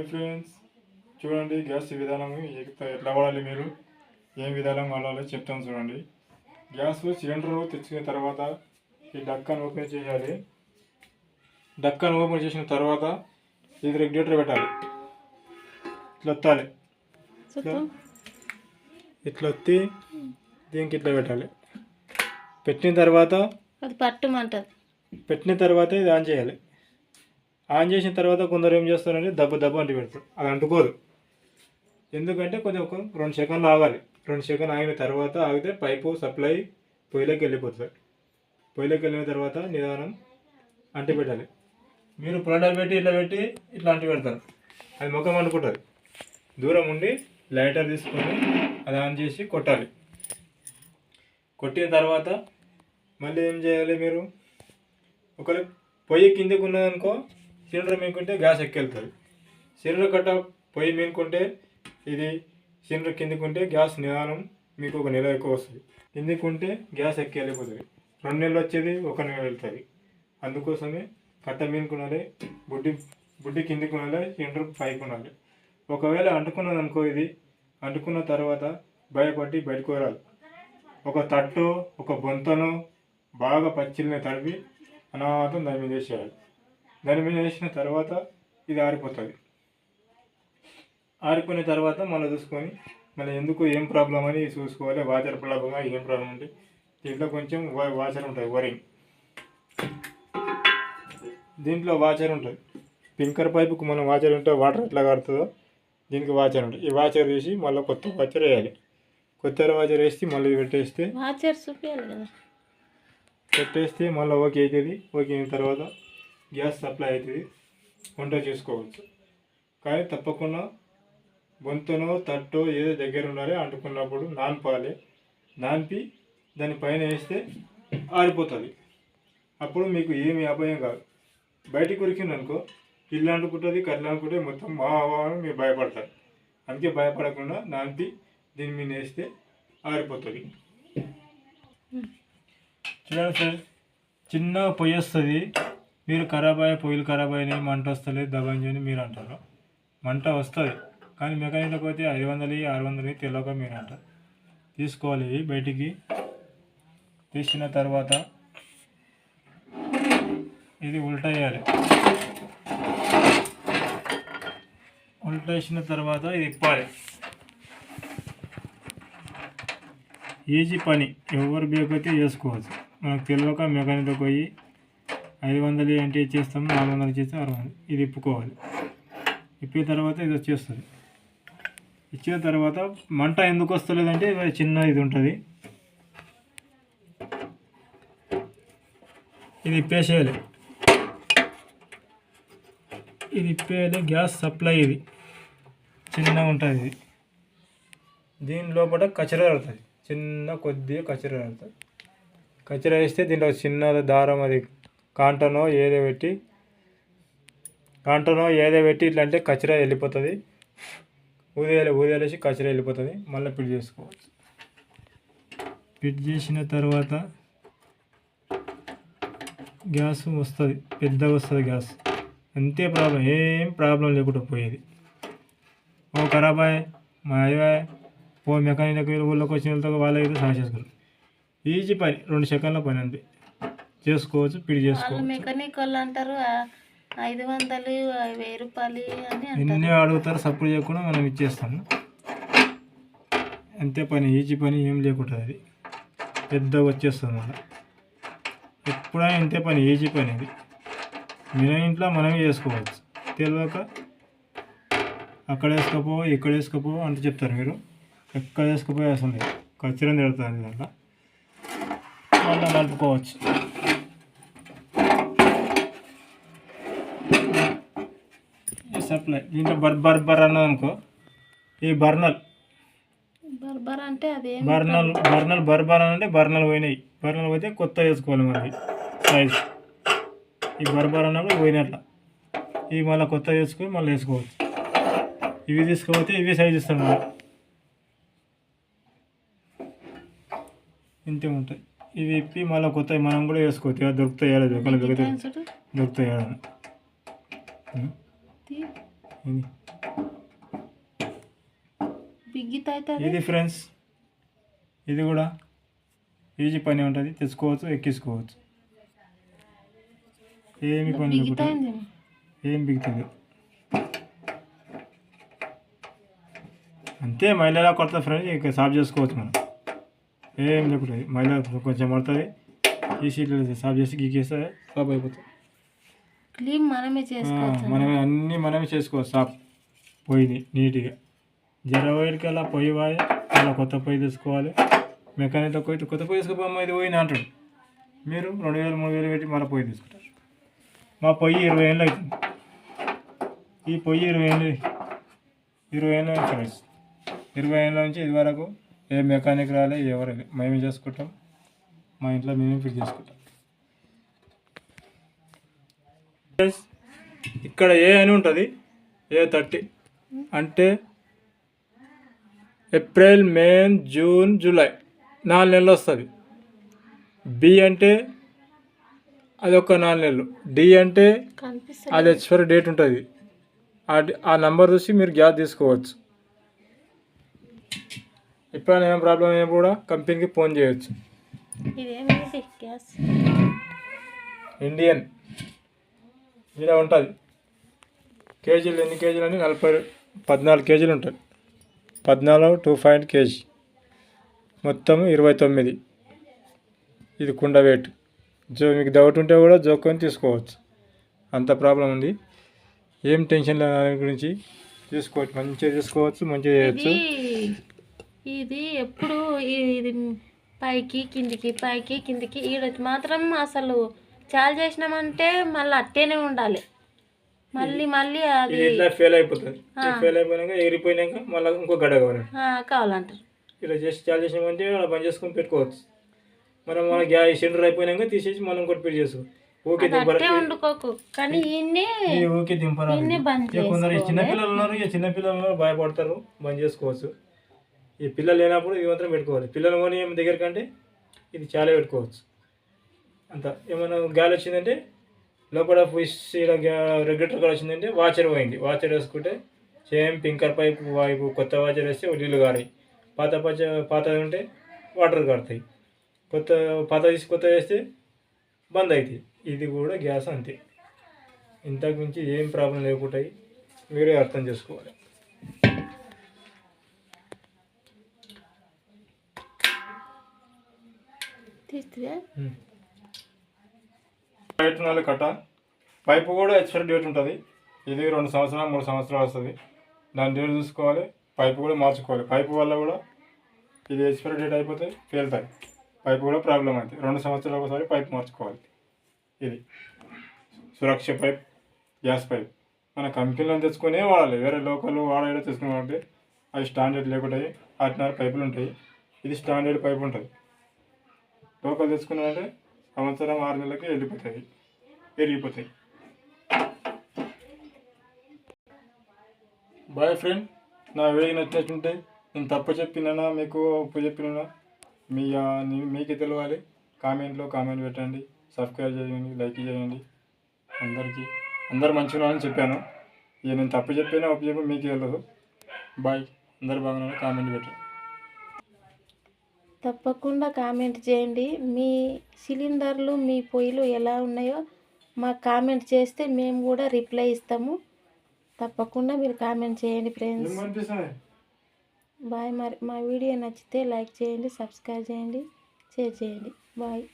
Hi friends. చూడండి gas విధానం ఎట్లా- వాడాలి మీరు? ఏం విధానం వాడాలో చెప్తాను చూడండి. గ్యాస్ సిలిండర్ తెచ్చుకున్న తర్వాత ఈ డక్కన్ ఓపెన్ చేయాలి. డక్కన్ ఓపెన్ చేసిన తర్వాత ఇది రెగ్యులేటర్ పెట్టాలి. ఇట్లా చెప్పు ఇట్లా ఒత్తి దీనికి ఇట్లా పెట్టాలి. పెట్టిన తర్వాత అది పట్టుమంటది. పెట్టిన తర్వాత ఇది ఆన్ చేయాలి. ఆన్ చేసిన తర్వాత కొందరు ఏం చేస్తారంటే దెబ్బ దెబ్బ అంటి పెడతారు. అది అంటుకోదు ఎందుకంటే కొంచెం ఒక రెండు సెకండ్లు ఆగాలి. రెండు సెకండ్లు ఆగిన తర్వాత ఆగితే పైపు సప్లై పొయ్యిలోకి వెళ్ళిపోతుంది. పొయ్యిలోకి వెళ్ళిన తర్వాత నిదానం అంటి పెట్టాలి. మీరు పొలంలో పెట్టి ఇట్లా పెట్టి ఇట్లా అంటి పెడతారు. అది ముఖం అనుకుంటుంది దూరం ఉండి లైటర్ తీసుకొని అది ఆన్ చేసి కొట్టాలి. కొట్టిన తర్వాత మళ్ళీ ఏం చేయాలి మీరు? ఒకవేళ పొయ్యి కిందకు ఉన్నదనుకో సిలిండర్ మీకుంటే గ్యాస్ ఎక్కెళ్తుంది. సిలిండర్ కట్ట పొయ్యి మీనుకుంటే ఇది సిలిండర్ కిందకుంటే గ్యాస్ నిదానం మీకు ఒక నెల ఎక్కువ వస్తుంది. ఎందుకుంటే గ్యాస్ ఎక్కి వెళ్ళిపోతుంది రెండు నెలలు వచ్చేది ఒక నెల వెళ్తుంది. అందుకోసమే కట్ట మీనుకునాలి బుడ్డి బుడ్డి కిందికి ఉండాలి సిలిండర్ పైకి ఉండాలి ఒకవేళ అంటుకున్నది అనుకో ఇది అంటుకున్న తర్వాత భయపడి బయటకు రాదు. ఒక తట్టు ఒక బొంతను బాగా పచ్చిల్ని తడిపి అనాథం దాని మీద వేసేయాలి. దాని మీద వేసిన తర్వాత ఇది ఆరిపోతుంది. ఆరిపోయిన తర్వాత మళ్ళీ చూసుకొని మళ్ళీ ఎందుకు ఏం ప్రాబ్లం అని చూసుకోవాలి. వాచర్ ప్రాబ్లమ్ ఏం ప్రాబ్లం అంటే దీంట్లో కొంచెం వాచర్ ఉంటుంది వరింగ్ దీంట్లో వాచర్ ఉంటుంది. పింకర్ పైపుకు మనం వాచర్ ఉంటే వాటర్ ఎట్లా కడుతుందో దీనికి వాచర్ ఉంటుంది. ఈ వాచర్ వేసి మళ్ళీ కొత్త వాచర్ వేయాలి. కొత్త వాచర్ వేసి మళ్ళీ పెట్టేస్తే వాచర్ చూపించాలి కదా. పెట్టేస్తే మళ్ళీ ఓకే అవుతుంది. ఓకే అయిన తర్వాత గ్యాస్ సప్లై అవుతుంది వంట చేసుకోవచ్చు. కానీ తప్పకుండా బొంతనో తట్టో ఏదో దగ్గర ఉండాలి అంటుకున్నప్పుడు నానపాలి నానిపి దాని పైన వేస్తే ఆరిపోతుంది. అప్పుడు మీకు ఏమి అపాయం కాదు. బయటికి ఉరికింది అనుకో ఇల్లు అంటుకుంటుంది కళ్ళు అనుకుంటే మొత్తం మా అని మీరు భయపడతారు. అందుకే భయపడకుండా నానిపి దీని మీద వేస్తే ఆరిపోతుంది. చూడండి సార్ చిన్న పొయ్యి వస్తుంది. మీరు ఖరాబ్ అయ్యే పొయ్యిలు ఖరాబ్ అయినాయి మంట వస్తలేదు దబంజి మీరు అంటారు మంట వస్తుంది కానీ మెకానిక్ పోతే ఐదు వందలు ఆరు వందలు తెలియక మీరు అంటారు తీసుకోవాలి ఇవి బయటికి. తీసిన తర్వాత ఇది ఉల్టా వేయాలి ఉల్టా వేసిన తర్వాత ఇది ఇప్పాలి. ఈజీ పని ఎవరు బేకైతే చేసుకోవచ్చు. మనకు తెలియక మెకానిక్ పోయి ఐదు వందలు అంటే చేస్తాము నాలుగు వందలు చేస్తే ఆరు వందలు. ఇది ఇప్పుకోవాలి. ఇప్పిన తర్వాత ఇది వచ్చేస్తుంది. ఇచ్చిన తర్వాత మంట ఎందుకు వస్తలేదంటే చిన్న ఇది ఉంటుంది. ఇది ఇప్పేసేయాలి. ఇది ఇప్పేయాలి గ్యాస్ సప్లై ఇది. చిన్నగా ఉంటుంది ఇది. దీని లోపల కచరా పడుతుంది చిన్న కొద్దిగా కచరా పడుతుంది కచరా వేస్తే దీంట్లో చిన్న దారం అది కాంటనో ఏదో పెట్టి కాంటనో ఏదో పెట్టి ఇట్లా అంటే కచరా వెళ్ళిపోతుంది. ఊదేయాలి ఊదేయాలేసి కచరా వెళ్ళిపోతుంది. మళ్ళీ పిట్ చేసుకోవచ్చు. పిట్ చేసిన తర్వాత గ్యాస్ వస్తుంది పెద్దగా వస్తుంది గ్యాస్. అంతే ప్రాబ్లం ఏం ప్రాబ్లం లేకుండా పోయేది. ఓ ఖరాబాయ్ మా అయ్యాయ్ పో మెకానిక్ ఊళ్ళోకి వచ్చిన వాళ్ళతో వాళ్ళకి సహాయ చేసుకోరు ఈజీ పని రెండు సెకండ్ల పని అంతే. చేసుకోవచ్చు పిడి చేసుకోవచ్చు. మెకానిక్ వాళ్ళు అంటారు ఐదు వందలు వెయ్యి రూపాయలు అని ఎన్ని అడుగుతారో సపోర్ట్ చేయకుండా మనం ఇచ్చేస్తాము. అంతే పని ఈజీ పని ఏం లేకుండా అది. పెద్దగా వచ్చేస్తుంది మన ఎప్పుడైనా ఇంతే పని ఈజీ పని ఇది మన ఇంట్లో మనమే చేసుకోవచ్చు. తెలియక అక్కడ వేసుకపో ఇక్కడ వేసుకపో అంటే చెప్తారు మీరు. ఎక్కడ వేసుకపోయి అసలు లేదు. ఖచ్చితంగా తిడుతుంది దాంట్లో మళ్ళీ నడుపుకోవచ్చు ఈ సప్లై దీంట్లో బర్ బర్ బర్ అన్నది అనుకో. ఈ బర్నల్. బర్బర్ అంటే అదేం బర్నల్ బర్నల్ బర్బర్ అంటే బర్నల్ పోయినాయి. బర్నల్ పోతే కొత్త వేసుకోవాలి మరి సైజ్ ఈ బర్బర్ అన్నప్పుడు పోయినట్ల. ఇవి మళ్ళీ కొత్త వేసుకొని మళ్ళీ వేసుకోవచ్చు. ఇవి తీసుకోపోతే ఇవి సైజ్ ఇస్తాను ఇంతే ఉంటాయి ఇవి ఇప్పి మళ్ళీ కొత్త మనం కూడా వేసుకోవచ్చు దొరుకుతాయి ఏడాది ఒకళ్ళు దొరుకుతాయి ఏడాది. ఇది ఫ్రెండ్స్ ఇది కూడా ఈజీ పని ఉంటుంది తెచ్చుకోవచ్చు ఎక్కించుకోవచ్చు. ఏమి పని ఏం బిగుతుంది. అంతే మైలేలా కొడుతుంది ఫ్రెండ్ ఇక సాఫ్ చేసుకోవచ్చు మనం. ఏం లేకుండా మైలా కొంచెం పడుతుంది ఈ సీట్లు సాఫ్ చేసి గీకేస్తే సాఫ్ అయిపోతుంది క్లీన్ మనమే చేసుకోవచ్చు మనమే అన్నీ మనమే చేసుకోవచ్చు సాఫ్ పొయ్యిని నీట్గా జర వైర్కి అలా పొయ్యి వాయి అలా కొత్త పొయ్యి తీసుకోవాలి మెకానిక్లో పోయి కొత్త పొయ్యి తీసుకోపోమ్మా ఇది పోయింది అంటాడు మీరు రెండు వేలు మూడు వేలు పెట్టి మళ్ళీ పొయ్యి తీసుకుంటారు మా పొయ్యి ఇరవై ఏళ్ళు అవుతుంది ఈ పొయ్యి ఇరవై ఏళ్ళు ఇరవై ఏళ్ళ నుంచి ఇరవై ఏళ్ళ నుంచి ఇది వరకు ఏ మెకానిక్ రాలే ఎవరు మేమే చేసుకుంటాం. మా ఇంట్లో మేమే ఫిట్ చేసుకుంటాం. ఇక్కడ ఏ అని ఉంటుంది? A thirty. అంటే ఏప్రిల్ మే జూన్ జూలై. నాలుగు నెలలు వస్తుంది. బి అంటే అది ఒక నాలుగు నెలలు. డి అంటే అది ఎక్స్పైరీ డేట్ ఉంటుంది. ఆ డి- ఆ నెంబర్ చూసి మీరు గ్యాస్ తీసుకోవచ్చు. ఎప్పుడైనా ఏం ప్రాబ్లం అయినా కూడా కంపెనీకి ఫోన్ చేయొచ్చు. ఇండియన్. ఇలా ఉంటుంది. కేజీలు ఎన్ని కేజీలు అని? నలభై పద్నాలుగు కేజీలు ఉంటుంది. పద్నాలుగు టూ పాయింట్ కేజీ. మొత్తం ఇరవై తొమ్మిది. ఇది కుండ వెయిట్ జో మీకు డౌట్ ఉంటే కూడా జోక్కొని తీసుకోవచ్చు. అంత ప్రాబ్లం ఉంది. ఏం టెన్షన్ లేదు దాని గురించి? తీసుకోవచ్చు. మంచిగా తీసుకోవచ్చు మంచిగా చేయొచ్చు. ఇది ఎప్పుడు ఇది పైకి కిందికి పైకి కిందికి ఈడ మాత్రం అసలు చాలు చేసినామంటే మళ్ళీ అట్టేనే ఉండాలి. మళ్ళీ మళ్ళీ అది ఇట్లా ఫెయిల్ అయిపోతుంది? ఫెయిల్ అయిపోయినాక ఎగిరిపోయినాక మళ్ళీ ఇంకో గడ్డ కావాలి. కావాలంటారు. ఇలా చేసి చాలా అలా బంద్ చేసుకొని పెట్టుకోవచ్చు. మనం మన గ్యాస్ సిలిండర్ అయిపోయినాక తీసేసి మనం ఇంకోటి పెట్టి చేసుకో. వండుకోకు. కానీ ఓకే దింపరా కొందరు చిన్నపిల్లలు ఉన్నారు ఇక చిన్నపిల్లలు భయపడతారు బంద్ చేసుకోవచ్చు. ఈ పిల్లలు లేనప్పుడు ఇది మాత్రం పెట్టుకోవాలి. పిల్లలు కొని ఏం దగ్గర కంటే ఇది చాలా పెట్టుకోవచ్చు. అంత ఏమైనా గాలి వచ్చిందంటే లోపల ఫిష్ రెగ్యులేటర్ కూడా వచ్చిందంటే వాచర్ పోయింది. వాచర్ వేసుకుంటే సేమ్ పింకర్ పైప్ వైపు కొత్త వాచర్ వేస్తే నీళ్ళు కారాయి. పాత పచ్చ పాత ఉంటే వాటర్ కారుతాయి. కొత్త పాత తీసి కొత్త వేస్తే బంద్ అవుతాయి ఇది కూడా గ్యాస్ అంతే. ఇంతకు మించి ఏం ప్రాబ్లం లేకుంటాయి మీరే అర్థం చేసుకోవాలి. డేట్ నాలుగు కట్ట. పైపు కూడా ఎక్స్పైరీ డేట్ ఉంటుంది. ఇది రెండు సంవత్సరాలు మూడు సంవత్సరాలు వస్తుంది. దాని డేట్ చూసుకోవాలి. పైపు కూడా మార్చుకోవాలి. పైపు వల్ల కూడా ఇది ఎక్స్పైరీ డేట్ అయిపోతే పేలుతాయి. పైపు కూడా ప్రాబ్లం అవుతుంది. రెండు సంవత్సరాలు ఒకసారి పైపు మార్చుకోవాలి. ఇది సురక్ష పైప్ గ్యాస్ పైప్. మన కంపెనీలో తెచ్చుకునే వాడాలి. వేరే లోకల్ వాడే తెచ్చుకున్నామంటే అవి స్టాండర్డ్ లేకుంటాయి. ఆర్డినరీ పైపులు ఉంటాయి. ఇది స్టాండర్డ్ పైప్ ఉంటుంది. లోకల్ తెచ్చుకున్నామంటే సంవత్సరం ఆరు నెలలకి వెళ్ళిపోతాయి పెరిగిపోతాయి బాయ్ ఫ్రెండ్ నా వేడికి నచ్చినట్టుంటే నేను తప్పు చెప్పినా మీకు ఉప్పు చెప్పినా మీ నీ- మీకే తెలియాలి కామెంట్లో కామెంట్ పెట్టండి. సబ్స్క్రైబ్ చేయండి లైక్ చేయండి. అందరికీ అందరు మంచిగా అని చెప్పాను. ఇక నేను తప్పు చెప్పినా ఉప్పు చెప్పి మీకే తెలియదు బాయ్. అందరు బాగున్నాను కామెంట్ పెట్టండి. తప్పకుండా కామెంట్ చేయండి. మీ సిలిండర్లు మీ పొయ్యిలు ఎలా ఉన్నాయో మాకు కామెంట్ చేస్తే మేము కూడా రిప్లై ఇస్తాము. తప్పకుండా మీరు కామెంట్ చేయండి ఫ్రెండ్స్. బాయ్ మరి. మా వీడియో నచ్చితే లైక్ చేయండి సబ్స్క్రైబ్ చేయండి షేర్ చేయండి. బాయ్.